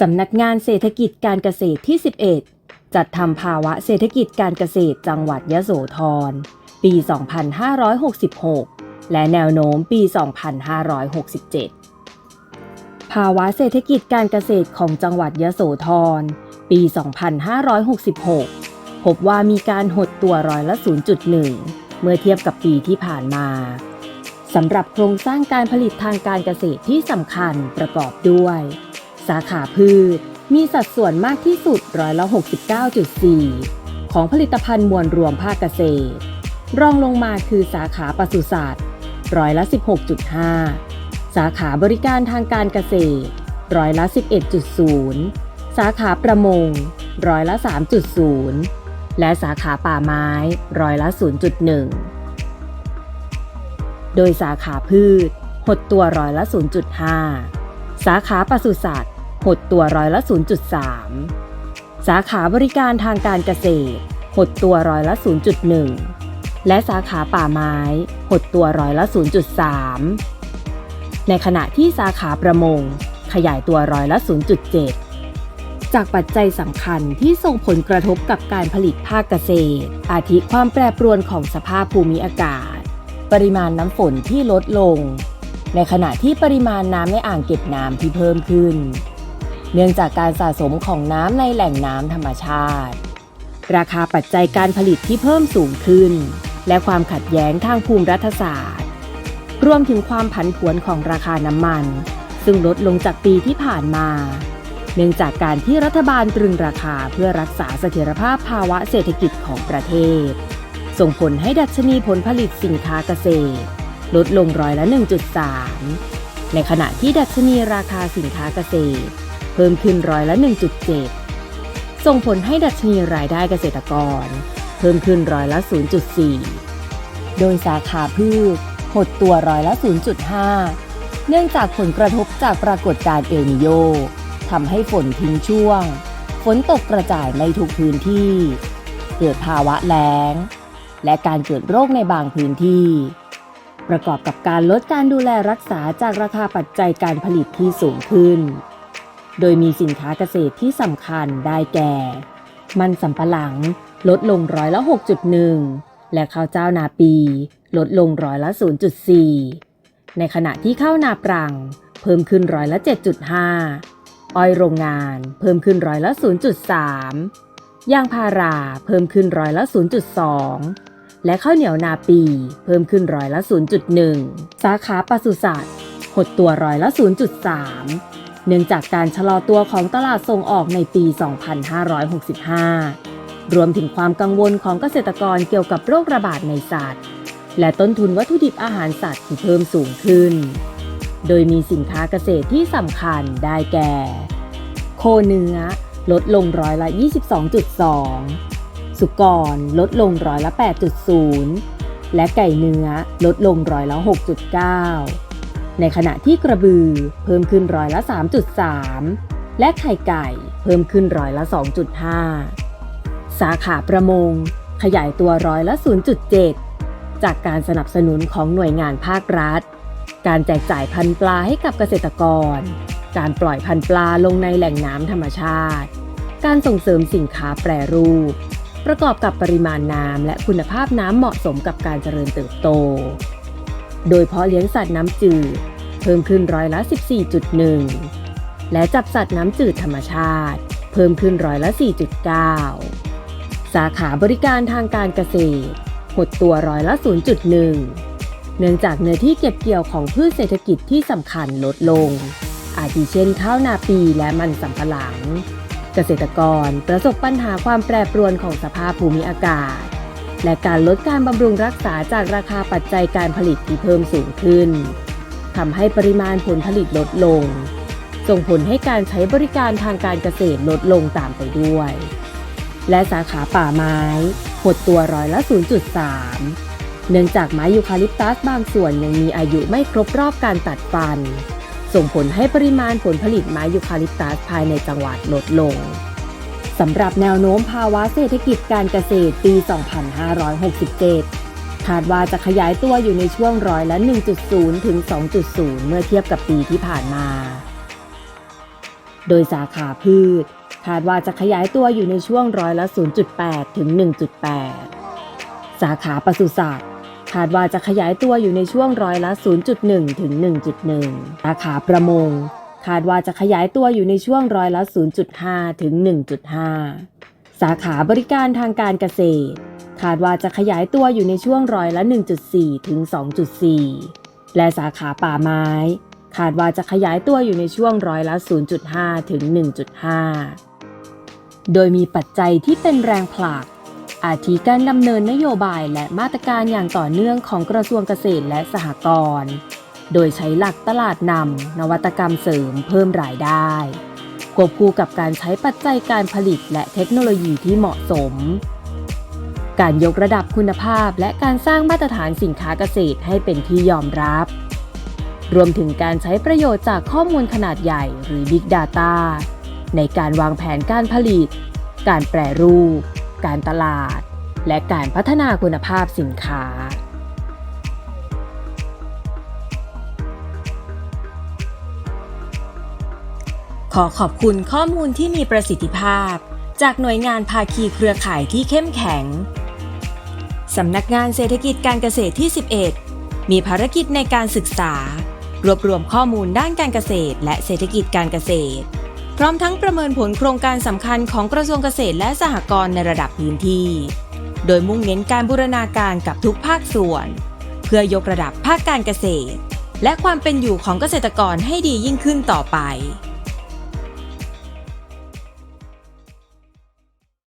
สำนักงานเศรษฐกิจการเกษตรที่ 11 จัดทำภาวะเศรษฐกิจการเกษตรจังหวัดยะโสธร ปี 2566 และแนวโน้มปี 2567 ภาวะเศรษฐกิจการเกษตรของจังหวัดยะโสธร ปี 2566 พบว่ามีการหดตัวร้อยละ 0.1 เมื่อเทียบกับปีที่ผ่านมาสำหรับโครงสร้างการผลิตทางการเกษตรที่สำคัญประกอบด้วย สาขาพืช มีสัดส่วนมากที่สุดร้อยละ 69.4 ของผลิตภัณฑ์มวลรวมภาคเกษตร รองลงมาคือสาขาปศุสัตว์ร้อยละ 16.5 สาขาบริการทางการเกษตรร้อยละ 11.0 สาขาประมงร้อยละ 3.0 และสาขาป่าไม้ร้อยละ 0.1 โดยสาขาพืชหดตัวร้อยละ 0.5 สาขาปศุสัตว์ หดตัวร้อยละ 0.3 สาขาบริการทางการเกษตร หดตัวร้อยละ 0.1 และสาขาป่าไม้ หดตัวร้อยละ 0.3 ในขณะที่สาขาประมง ขยายตัวร้อยละ 0.7 จากปัจจัยสำคัญที่ส่งผลกระทบกับการผลิตภาคเกษตร อาทิความแปรปรวนของสภาพภูมิอากาศ ปริมาณน้ำฝนที่ลดลง ในขณะที่ปริมาณน้ำในอ่างเก็บน้ำที่เพิ่มขึ้น เนื่องจากการสะสมของน้ำในแหล่งน้ำธรรมชาติ ราคาปัจจัยการผลิตที่เพิ่มสูงขึ้น และความขัดแย้งทางภูมิรัฐศาสตร์ รวมถึงความผันผวนของราคาน้ำมัน ซึ่งลดลงจากปีที่ผ่านมา เนื่องจากการที่รัฐบาลตรึงราคาเพื่อรักษาเสถียรภาพภาวะเศรษฐกิจของประเทศ ส่งผลให้ดัชนีผลผลิตสินค้าเกษตร ลดลงร้อยละ 1.3 ในขณะที่ดัชนีราคาสินค้าเกษตร เพิ่มขึ้นร้อยละ 1.7 ส่งผลให้ดัชนีรายได้เกษตรกร เพิ่มขึ้นร้อยละ 0.4 โดยสาขาพืชหดตัวร้อยละ 0.5 เนื่องจากผลกระทบจากปรากฏการณ์เอลนิโยทำให้ฝนทิ้งช่วง ฝนตกกระจายในทุกพื้นที่ เกิดภาวะแล้ง และการเกิดโรคในบางพื้นที่ ประกอบกับการลดการดูแลรักษาจากราคาปัจจัยการผลิตที่สูงขึ้น โดยมีสินค้าเกษตรที่สำคัญได้แก่ มันสำปะหลังลดลงร้อยละ 6.1 และข้าวเจ้านาปี ลดลงร้อยละ 0.4 ในขณะที่ข้าวนาปรัง เพิ่มขึ้นร้อยละ 7.5 อ้อยโรงงาน เพิ่มขึ้นร้อยละ 0.3 ยางพาราเพิ่มขึ้นร้อยละ 0.2 และข้าวเหนียวนาปี เพิ่มขึ้นร้อยละ 0.1 สาขาปศุสัตว์หดตัวร้อยละ 0.3 เนื่องจากการชะลอตัวของตลาดส่งออกในปี 2565 รวมถึงความกังวลของเกษตรกรเกี่ยวกับโรคระบาดในสัตว์ และต้นทุนวัตถุดิบอาหารสัตว์ที่เพิ่มสูงขึ้น โดยมีสินค้าเกษตรที่สำคัญได้แก่ โคเนื้อลดลงร้อยละ 22.2 สุกรลดลงร้อยละ 8.0 และไก่เนื้อลดลงร้อยละ 6.9 ในขณะที่กระบือเพิ่มขึ้นร้อยละ 3.3 และไข่ไก่เพิ่มขึ้นร้อยละ 2.5 สาขาประมง ขยายตัวร้อยละ 0.7 จากการสนับสนุนของหน่วยงานภาครัฐ การแจกจ่ายพันธุ์ปลาให้กับเกษตรกร การปล่อยพันธุ์ปลาลงในแหล่งน้ำธรรมชาติ การส่งเสริมสินค้าแปรรูป ประกอบกับปริมาณน้ำและคุณภาพน้ำเหมาะสมกับการเจริญเติบโต โดยเพาะเลี้ยงสัตว์น้ำจืด เพิ่มขึ้นร้อยละ 14.1 และจับสัตว์น้ำจืดธรรมชาติ เพิ่มขึ้นร้อยละ 4.9 สาขาบริการทางการเกษตร หดตัวร้อยละ 0.1 เนื่องจากเนื้อที่เก็บเกี่ยวของพืชเศรษฐกิจที่สำคัญลดลง อาทิเช่นข้าวนาปีและมันสำปะหลัง เกษตรกรประสบปัญหาความแปรปรวนของสภาพภูมิอากาศ และการลดการบำรุงรักษาจากราคาปัจจัยการผลิตที่เพิ่มสูงขึ้นทำให้ปริมาณผลผลิตลดลง ส่งผลให้การใช้บริการทางการเกษตรลดลงตามไปด้วย และสาขาป่าไม้หดตัวร้อยละ 0.3 เนื่องจากไม้ยูคาลิปตัสบางส่วนยังมีอายุไม่ครบรอบการตัดฟัน ส่งผลให้ปริมาณผลผลิตไม้ยูคาลิปตัสภายในจังหวัดลดลง สำหรับแนวโน้มภาวะเศรษฐกิจการเกษตรปี 2567 คาดว่าจะขยายตัวอยู่ในช่วงร้อยละ 1.0 ถึง 2.0 เมื่อเทียบกับปีที่ผ่านมา โดยสาขาพืช คาดว่าจะขยายตัวอยู่ในช่วงร้อยละ 0.8 ถึง 1.8 สาขาปศุสัตว์คาดว่าจะขยายตัวอยู่ในช่วงร้อยละ 0.1 ถึง 1.1 สาขาประมง คาดว่าจะขยายตัวอยู่ในช่วงร้อยละ 0.5 ถึง 1.5 สาขาบริการทางการเกษตร คาดว่าจะขยายตัวอยู่ในช่วงร้อยละ 1.4 ถึง 2.4 และสาขาป่าไม้ คาดว่าจะขยายตัวอยู่ในช่วงร้อยละ 0.5 ถึง 1.5 โดยมีปัจจัยที่เป็นแรงผลักอาทิการดำเนินนโยบายและมาตรการอย่างต่อเนื่องของกระทรวงเกษตรและสหกรณ์ โดยใช้หลักตลาดนำนวัตกรรมเสริมเพิ่มรายได้ควบคู่กับการใช้ปัจจัยการผลิตและเทคโนโลยีที่เหมาะสม การยกระดับคุณภาพและการสร้างมาตรฐานสินค้าเกษตรให้เป็นที่ยอมรับ รวมถึงการใช้ประโยชน์จากข้อมูลขนาดใหญ่หรือ Big Data ในการวางแผนการผลิต การแปรรูป การตลาด และการพัฒนาคุณภาพสินค้า ขอขอบคุณข้อมูลที่มีประสิทธิภาพ จากหน่วยงานภาคีเครือข่ายที่เข้มแข็ง สำนักงานเศรษฐกิจการเกษตรที่ 11 มีภารกิจในการศึกษา รวบรวมข้อมูลด้านการเกษตร และเศรษฐกิจการเกษตร พร้อมทั้งประเมินผลโครงการสำคัญของกระทรวงเกษตรและสหกรณ์ในระดับพื้นที่ โดยมุ่งเน้นการบูรณาการกับทุกภาคส่วน เพื่อยกระดับภาคการเกษตร และความเป็นอยู่ของเกษตรกรให้ดียิ่งขึ้นต่อไป